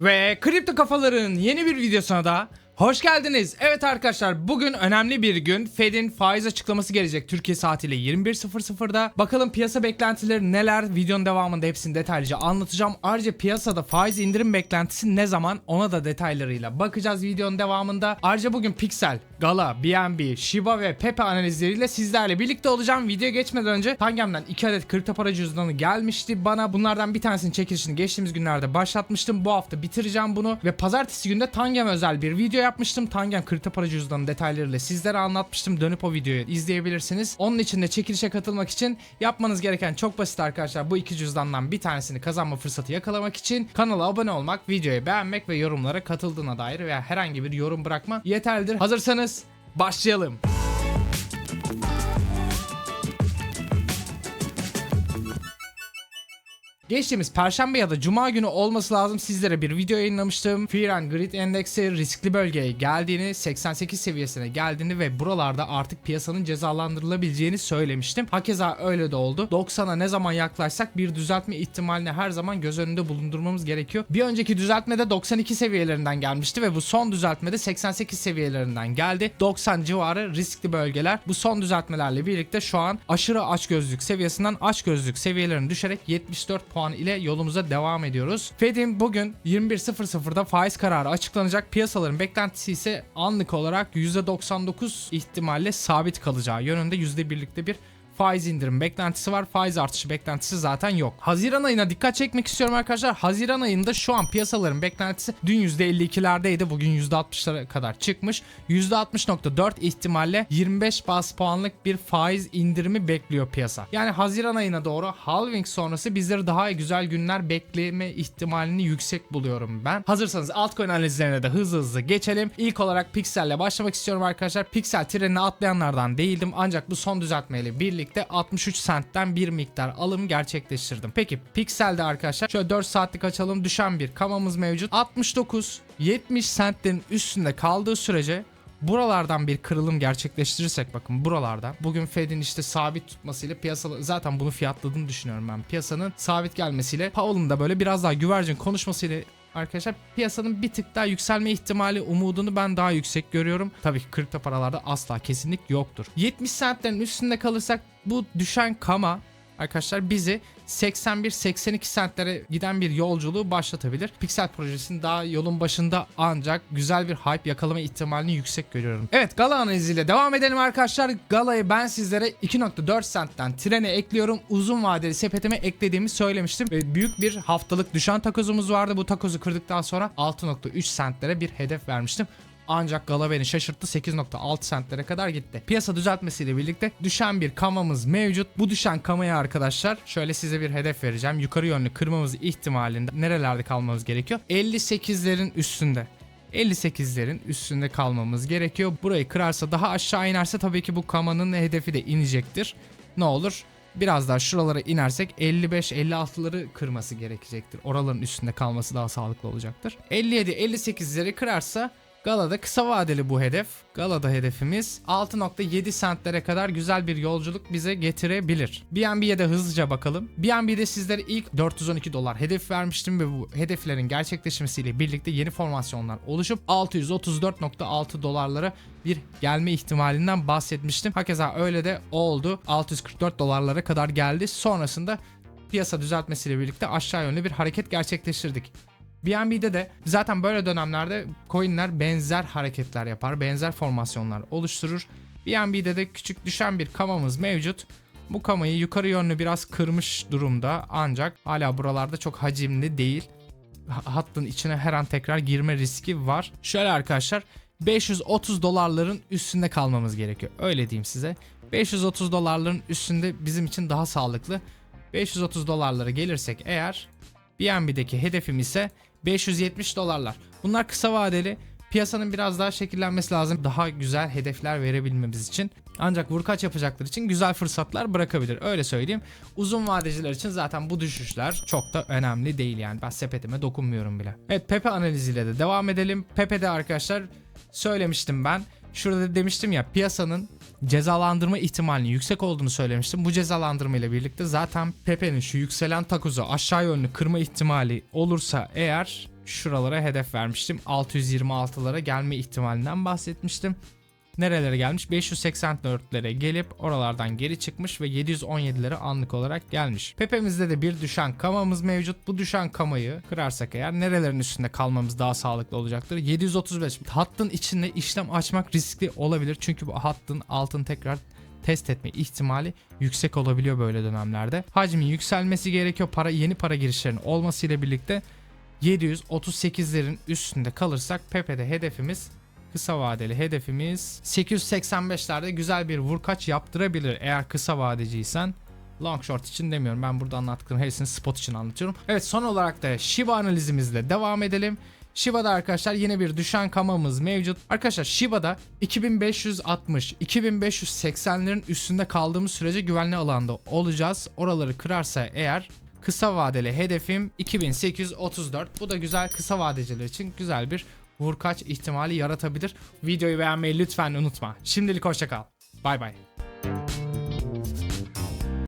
Ve Kripto Kafaların yeni bir videosuna da hoş geldiniz. Evet arkadaşlar bugün önemli bir gün. Fed'in faiz açıklaması gelecek Türkiye saatiyle 21.00'da. Bakalım piyasa beklentileri neler? Videonun devamında hepsini detaylıca anlatacağım. Ayrıca piyasada faiz indirim beklentisi ne zaman? Ona da detaylarıyla bakacağız videonun devamında. Ayrıca bugün Pixel, Gala, BNB, Shiba ve Pepe analizleriyle sizlerle birlikte olacağım. Video geçmeden önce Tangem'den 2 adet kripto para cüzdanı gelmişti bana. Bunlardan bir tanesinin çekilişini geçtiğimiz günlerde başlatmıştım. Bu hafta bitireceğim bunu ve pazartesi günde Tangem özel bir video yapmıştım. Tangem kripto para cüzdanı detaylarıyla sizlere anlatmıştım. Dönüp o videoyu izleyebilirsiniz. Onun için de çekilişe katılmak için yapmanız gereken çok basit arkadaşlar. Bu iki cüzdandan bir tanesini kazanma fırsatı yakalamak için kanala abone olmak, videoyu beğenmek ve yorumlara katıldığına dair veya herhangi bir yorum bırakma yeterlidir. Hazırsanız başlayalım. Geçtiğimiz perşembe ya da cuma günü olması lazım sizlere bir video yayınlamıştım. Fear and Greed endeksi riskli bölgeye geldiğini, 88 seviyesine geldiğini ve buralarda artık piyasanın cezalandırılabileceğini söylemiştim. Hakeza öyle de oldu. 90'a ne zaman yaklaşsak bir düzeltme ihtimalini her zaman göz önünde bulundurmamız gerekiyor. Bir önceki düzeltmede 92 seviyelerinden gelmişti ve bu son düzeltmede 88 seviyelerinden geldi. 90 civarı riskli bölgeler. Bu son düzeltmelerle birlikte şu an aşırı açgözlük seviyesinden açgözlük seviyelerini düşerek 74 puan ile yolumuza devam ediyoruz. Fed'in bugün 21.00'da faiz kararı açıklanacak. Piyasaların beklentisi ise anlık olarak %99 ihtimalle sabit kalacağı yönünde %1'likte bir faiz indirim beklentisi var. Faiz artışı beklentisi zaten yok. Haziran ayına dikkat çekmek istiyorum arkadaşlar. Haziran ayında şu an piyasaların beklentisi dün %52'lerdeydi. Bugün %60'lara kadar çıkmış. %60.4 ihtimalle 25 bas puanlık bir faiz indirimi bekliyor piyasa. Yani Haziran ayına doğru halving sonrası bizleri daha güzel günler bekleme ihtimalini yüksek buluyorum ben. Hazırsanız altcoin analizlerine de hızlı hızlı geçelim. İlk olarak Pixel'le başlamak istiyorum arkadaşlar. Pixel trenine atlayanlardan değildim ancak bu son düzeltmeyle birlikte 63 centten bir miktar alım gerçekleştirdim. Peki Pixel'de arkadaşlar şöyle 4 saatlik açalım düşen bir kamamız mevcut. 69 70 centlerin üstünde kaldığı sürece buralardan bir kırılım gerçekleştirirsek bakın buralarda bugün Fed'in işte sabit tutmasıyla piyasa zaten bunu fiyatladığını düşünüyorum ben. Piyasanın sabit gelmesiyle Powell'ın da böyle biraz daha güvercin konuşmasıyla arkadaşlar piyasanın bir tık daha yükselme ihtimali umudunu ben daha yüksek görüyorum. Tabii ki kripto paralarda asla kesinlik yoktur. 70 centlerin üstünde kalırsak bu düşen kama arkadaşlar bizi 81-82 centlere giden bir yolculuğu başlatabilir. Pixel projesinin daha yolun başında ancak güzel bir hype yakalama ihtimalini yüksek görüyorum. Evet Gala analiziyle devam edelim arkadaşlar. Gala'yı ben sizlere 2.4 centten trene ekliyorum. Uzun vadeli sepetime eklediğimi söylemiştim. Ve büyük bir haftalık düşen takozumuz vardı. Bu takozu kırdıktan sonra 6.3 centlere bir hedef vermiştim. Ancak Gala beni şaşırttı 8.6 centlere kadar gitti. Piyasa düzeltmesiyle birlikte düşen bir kamamız mevcut. Bu düşen kamaya arkadaşlar şöyle size bir hedef vereceğim. Yukarı yönlü kırmamız ihtimalinde nerelerde kalmamız gerekiyor? 58'lerin üstünde. 58'lerin üstünde kalmamız gerekiyor. Burayı kırarsa daha aşağı inerse tabii ki bu kamanın hedefi de inecektir. Ne olur? Biraz daha şuralara inersek 55-56'ları kırması gerekecektir. Oraların üstünde kalması daha sağlıklı olacaktır. 57-58'leri kırarsa Gala'da kısa vadeli bu hedef. Gala'da hedefimiz 6.7 centlere kadar güzel bir yolculuk bize getirebilir. BNB'ye de hızlıca bakalım. BNB'de sizlere ilk 412 dolar hedef vermiştim ve bu hedeflerin gerçekleşmesiyle birlikte yeni formasyonlar oluşup 634.6 dolarlara bir gelme ihtimalinden bahsetmiştim. Hakeza öyle de oldu. 644 dolarlara kadar geldi. Sonrasında piyasa düzeltmesiyle birlikte aşağı yönlü bir hareket gerçekleştirdik. BNB'de de zaten böyle dönemlerde coinler benzer hareketler yapar, benzer formasyonlar oluşturur. BNB'de de küçük düşen bir kamamız mevcut. Bu kamayı yukarı yönlü biraz kırmış durumda ancak hala buralarda çok hacimli değil. Ha- Hattın içine her an tekrar girme riski var. Şöyle arkadaşlar 530 dolarların üstünde kalmamız gerekiyor. Öyle diyeyim size. 530 dolarların üstünde bizim için daha sağlıklı. 530 dolarlara gelirsek eğer BNB'deki hedefim ise 570 dolarlar. Bunlar kısa vadeli. Piyasanın biraz daha şekillenmesi lazım. Daha güzel hedefler verebilmemiz için. Ancak vurkaç yapacaklar için güzel fırsatlar bırakabilir. Öyle söyleyeyim. Uzun vadeciler için zaten bu düşüşler çok da önemli değil yani. Ben sepetime dokunmuyorum bile. Evet Pepe analiziyle de devam edelim. Pepe'de arkadaşlar söylemiştim ben. Şurada demiştim ya piyasanın cezalandırma ihtimalinin yüksek olduğunu söylemiştim. Bu cezalandırma ile birlikte zaten Pepe'nin şu yükselen takozu aşağı yönlü kırma ihtimali olursa eğer şuralara hedef vermiştim. 626'lara gelme ihtimalinden bahsetmiştim. Nerelere gelmiş? 584'lere gelip oralardan geri çıkmış ve 717'lere anlık olarak gelmiş. Pepe'mizde de bir düşen kamamız mevcut. Bu düşen kamayı kırarsak eğer nerelerin üstünde kalmamız daha sağlıklı olacaktır? 735. Hattın içinde işlem açmak riskli olabilir. Çünkü bu hattın altını tekrar test etme ihtimali yüksek olabiliyor böyle dönemlerde. Hacmin yükselmesi gerekiyor. Para yeni para girişlerinin olmasıyla birlikte 738'lerin üstünde kalırsak Pepe'de hedefimiz kısa vadeli hedefimiz 885'lerde güzel bir vurkaç yaptırabilir eğer kısa vadeciysen. Long short için demiyorum. Ben burada anlattıklarım hepsini spot için anlatıyorum. Evet son olarak da Shiba analizimizle devam edelim. Shiba'da arkadaşlar yine bir düşen kamamız mevcut. Arkadaşlar Shiba'da 2560, 2580'lerin üstünde kaldığımız sürece güvenli alanda olacağız. Oraları kırarsa eğer kısa vadeli hedefim 2834. Bu da güzel kısa vadeciler için güzel bir vurkaç ihtimali yaratabilir. Videoyu beğenmeyi lütfen unutma. Şimdilik hoşça kal. Bay bay.